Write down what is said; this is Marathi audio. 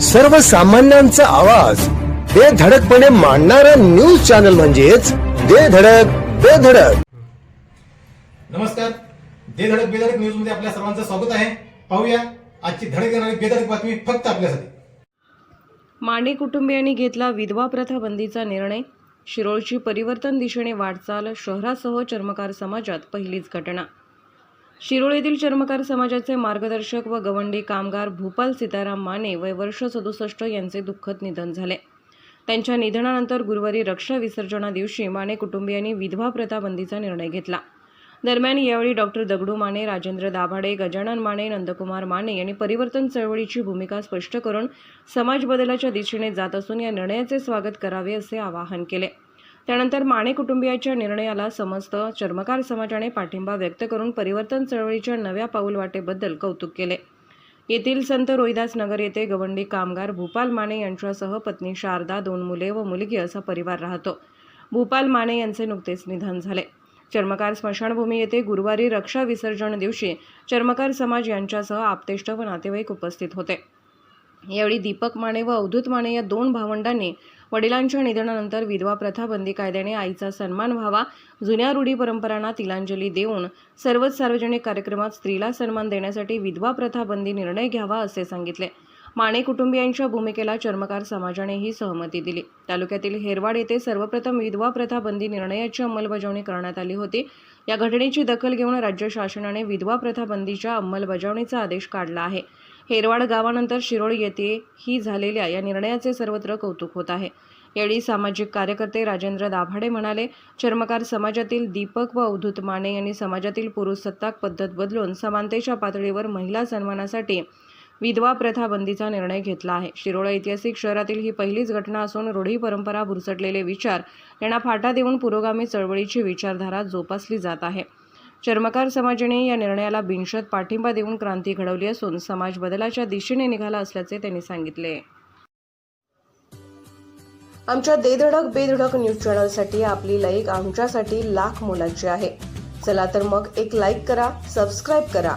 सर्वसामान्यांचा आवाज. बेधडकपणे मांडणारा न्यूज चॅनल म्हणजेच बेधडक बेधडक नमस्कार. दे धडक बेधडक न्यूजमध्ये आपल्या सर्वांचं स्वागत आहे. पाहूया आजची धडक येणारी बेधडक बातमी फक्त आपल्यासाठी. माने कुटुंबियांनी घेतला विधवा प्रथा बंदीचा निर्णय. शिरोळची परिवर्तन दिशेने वाटचाल शहरासह चर्मकार समाजात पहिलीच घटना. शिरोळ येथील चर्मकार समाजाचे मार्गदर्शक व गवंडी कामगार भूपाल सीताराम माने वय वर्ष सदुसष्ट यांचे दुःखद निधन झाले. त्यांच्या निधनानंतर गुरुवारी रक्षा विसर्जना दिवशी माने कुटुंबियांनी विधवा प्रथा बंदीचा निर्णय घेतला. दरम्यान यावेळी डॉक्टर दगडू माने राजेंद्र दाभाडे गजानन माने नंदकुमार माने यांनी परिवर्तन चळवळीची भूमिका स्पष्ट करून समाज बदलाच्या दिशेने जात असून या निर्णयाचे स्वागत करावे असे आवाहन केले. त्यानंतर माने कुटुंबियाच्या निर्णयाला समस्त चर्मकार समाजाने पाठिंबा व्यक्त करून परिवर्तन चळवळीच्या नव्या पाऊलवाटेबद्दल कौतुक केले. येथील संत रोहिदास नगर येथे गवंडी कामगार भूपाल माने यांच्यासह पत्नी शारदा दोन मुले व मुलगी असा परिवार राहतो. भूपाल माने यांचे नुकतेच निधन झाले. चर्मकार स्मशानभूमी येथे गुरुवारी रक्षा विसर्जन दिवशी चर्मकार समाज यांच्यासह आप्तेष्ट व नातेवाईक उपस्थित होते. यावेळी दीपक माने व अवधूत माने या दोन भावंडांनी वडिलांच्या निधनानंतर विधवा प्रथा बंदी कायद्याने आईचा सन्मान व्हावा जुन्या रूढी परंपरांना तिलांजली देऊन सर्वच सार्वजनिक कार्यक्रमात स्त्रीला सन्मान देण्यासाठी विधवा प्रथा बंदी निर्णय घ्यावा असे सांगितले. माने कुटुंबियांच्या भूमिकेला चर्मकार समाजानेही सहमती दिली. तालुक्यातील हेरवाड येथे सर्वप्रथम विधवा प्रथा बंदी निर्णयाची अंमलबजावणी करण्यात आली होती. या घटनेची दखल घेऊन राज्य शासनाने विधवा प्रथा बंदीच्या अंमलबजावणीचा आदेश काढला आहे. हेरवाड गावानंतर शिरोळ येथे ही झालेल्या या निर्णयाचे सर्वत्र कौतुक होत आहे. यावेळी सामाजिक कार्यकर्ते राजेंद्र दाभाडे म्हणाले चर्मकार समाजातील दीपक व अवधूत माने यांनी समाजातील पुरुषसत्ताक पद्धत बदलून समानतेच्या पातळीवर महिला सन्मानासाठी विधवा प्रथा बंदीचा निर्णय घेतला आहे. शिरोळ ऐतिहासिक शहरातील ही पहिलीच घटना असून रूढी परंपरा भुरसटलेले विचार यांना फाटा देऊन पुरोगामी चळवळीची विचारधारा जोपासली जात आहे. चर्मकार समाजाने या निर्णयाला बिनशत पाठिंबा देऊन क्रांती घडवली असून समाज बदलाच्या दिशेने निघाला असल्याचे त्यांनी सांगितले. आमच्या देधडक बेधडक न्यूज चॅनलसाठी आपली लाईक आमच्यासाठी लाख मोलाची आहे. चला तर मग एक लाईक करा सबस्क्राईब करा